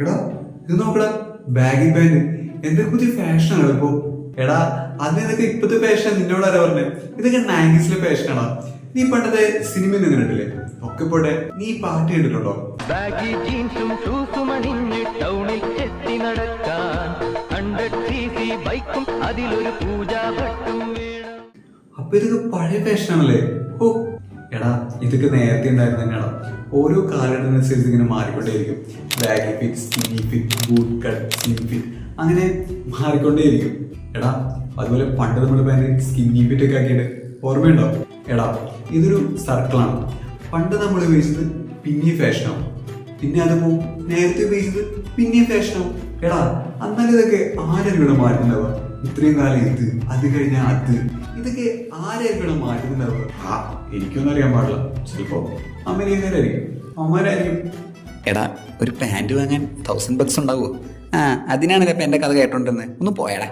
എടാ ഇത് നോക്കടാ ബാഗി ബാൻഡ് എന്തൊക്കെ പുതിയ ഫാഷനാണ് ഇപ്പൊ എടാ അത് ഇതൊക്കെ ഇപ്പത്തെ ഫാഷൻ നിന്നോട് ആരാ പറഞ്ഞേ? ഇതൊക്കെ നയന്റീസിലെ ഫാഷനാണോ നീ പണ്ടത്തെ സിനിമ ഒന്നും കണ്ടിട്ടില്ലേ ഒക്കെ പോട്ടെ നീ പാട്ട് കേട്ടിട്ടുണ്ടോ? അപ്പൊ ഇതൊക്കെ പഴയ ഫാഷനാണല്ലേ ഓ എടാ ഇതൊക്കെ നേരത്തെ ഉണ്ടായിരുന്നു തന്നെയാണ് ഓരോ കാലഘട്ടത്തിനനുസരിച്ച് ഇങ്ങനെ മാറിക്കൊണ്ടേയിരിക്കും. Baggy fit skinny fit boot cut skin fit അങ്ങനെ മാറിക്കൊണ്ടേയിരിക്കും. എടാ അതുപോലെ പണ്ട് നമ്മൾ ഭയങ്കര സ്കിന്നി ഫിറ്റ് ഒക്കെ ആക്കിയിട്ട് ഓർമ്മയുണ്ടോ? എടാ ഇതൊരു സർക്കിളാണ് പണ്ട് നമ്മൾ ഉപയോഗിച്ചത് പിന്നെ ഫാഷനാവും പിന്നെ അത് പോവും. നേരത്തെ ഉപയോഗിച്ചത് പിന്നെ ഫാഷനാവും എടാ അന്നാലും ഇതൊക്കെ ആരും ഇവിടെ മാറ്റുന്നുണ്ടാവുക ഇത്രയും കാലം ഇത് അത് കഴിഞ്ഞ അത്. ഇതൊക്കെ ആരായിരിക്കണം മാറ്റുന്നുണ്ടാവുക ആ എനിക്കൊന്നും അറിയാൻ പാടില്ല. ചിലപ്പോ അമേരിക്കക്കാരായിരിക്കും. അമ്മമാരായിരിക്കും എടാ ഒരു പാന്റ് വാങ്ങാൻ തൗസൻഡ് ബക്സ് ഉണ്ടാവുമോ ആ അതിനാണ് ഇപ്പം എന്റെ കഥ കേട്ടോണ്ടിരുന്നത് ഒന്ന് പോയടാ.